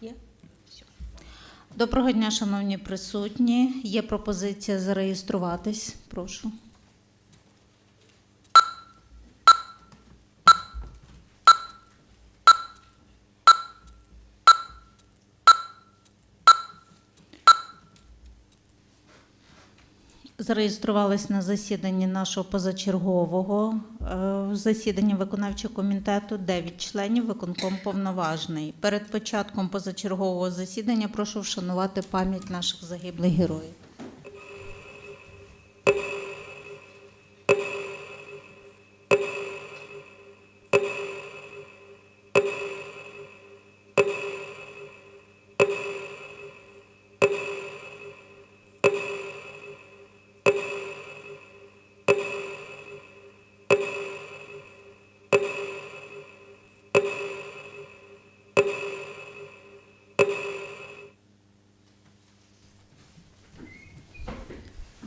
Є? Все. Доброго дня, шановні присутні. Є пропозиція зареєструватись. Прошу. Зареєструвались на засіданні нашого позачергового е, засідання виконавчого комітету 9 членів виконком повноважний. Перед початком позачергового засідання прошу вшанувати пам'ять наших загиблих героїв.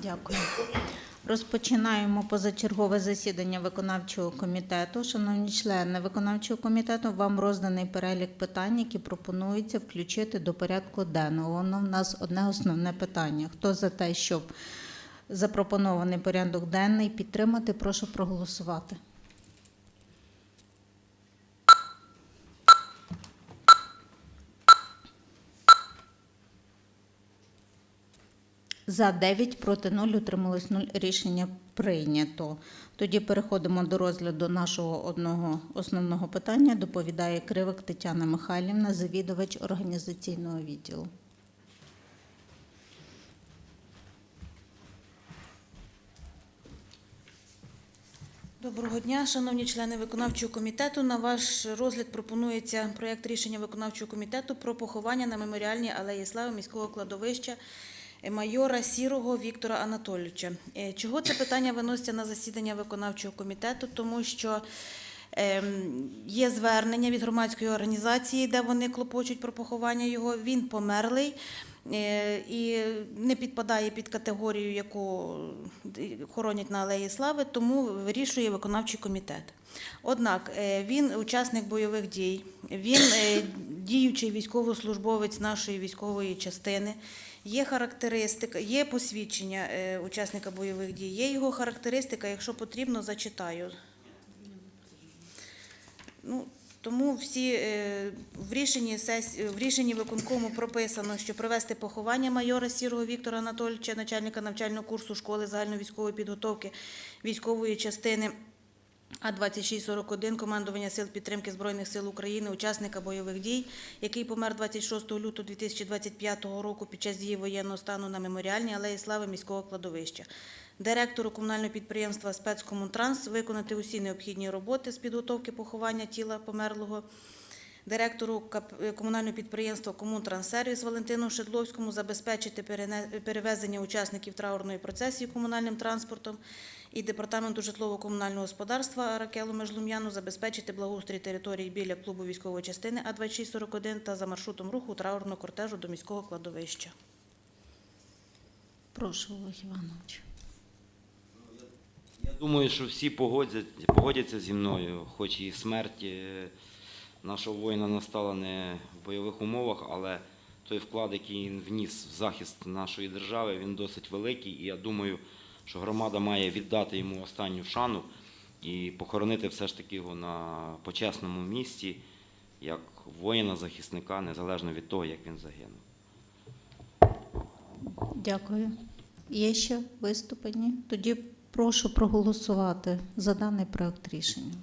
Дякую. Розпочинаємо позачергове засідання виконавчого комітету. Шановні члени виконавчого комітету, вам розданий перелік питань, які пропонується включити до порядку денного. Воно в нас одне основне питання. Хто за те, щоб запропонований порядок денний підтримати, прошу проголосувати. За 9, проти 0, утрималось 0. Рішення прийнято. Тоді переходимо до розгляду нашого одного основного питання. Доповідає Кривик Тетяна Михайлівна, завідувач організаційного відділу. Доброго дня, шановні члени виконавчого комітету. На ваш розгляд пропонується проєкт рішення виконавчого комітету про поховання на меморіальній алеї слави міського кладовища майора Сірого Віктора Анатолійовича. Е, Чого це питання виноситься на засідання виконавчого комітету? Тому що ем, є звернення від громадської організації, де вони клопочуть про поховання його. Він померлий. Е, І не підпадає під категорію, яку хоронять на Алеї Слави, тому вирішує виконавчий комітет. Однак е, він учасник бойових дій, він е, діючий військовослужбовець нашої військової частини. Є характеристика, є посвідчення учасника бойових дій, є його характеристика, якщо потрібно, зачитаю. Ну, тому всі е, в рішенні сес... в рішенні виконкому прописано, що провести поховання майора Сірого Віктора Анатолійовича, начальника навчального курсу школи загальновійськової підготовки військової частини а 2641 командування сил підтримки збройних сил України, учасника бойових дій, який помер 26 лютого 2025 року під час дії воєнного стану на меморіальній алеї слави міського кладовища. Директору комунального підприємства «Спецкомунтранс» виконати усі необхідні роботи з підготовки поховання тіла померлого. Директору комунального підприємства «Комунтранссервіс» Валентину Шедловському забезпечити перевезення учасників траурної процесії комунальним транспортом і департаменту житлово-комунального господарства Ракелу Межлум'яну забезпечити благоустрій території біля клубу військової частини А2641 та за маршрутом руху траурного кортежу до міського кладовища. Прошу, Олег Іванович. Я думаю, що всі погодять, погодяться зі мною, хоч і смерть е, нашого воїна настала не в бойових умовах, але той вклад, який він вніс в захист нашої держави, він досить великий. І я думаю, що громада має віддати йому останню шану і похоронити все ж таки його на почесному місці, як воїна-захисника, незалежно від того, як він загинув. Дякую. Є ще виступи? Тоді прошу проголосувати за даний проект рішення.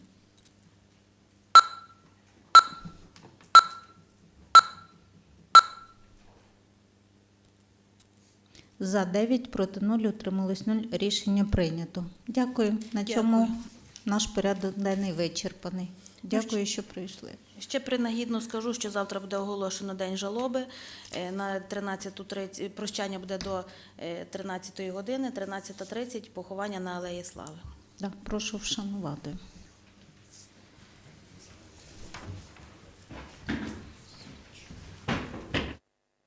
За 9, проти 0, утрималось 0. Рішення прийнято. Дякую. На цьому Дякую. наш порядок денний вичерпаний. Дякую, що прийшли. Ще принагідно скажу, що завтра буде оголошено День жалоби. на На 13.30 прощання буде до 13 години, 13.30 поховання на Алеї Слави. Так, прошу вшанувати.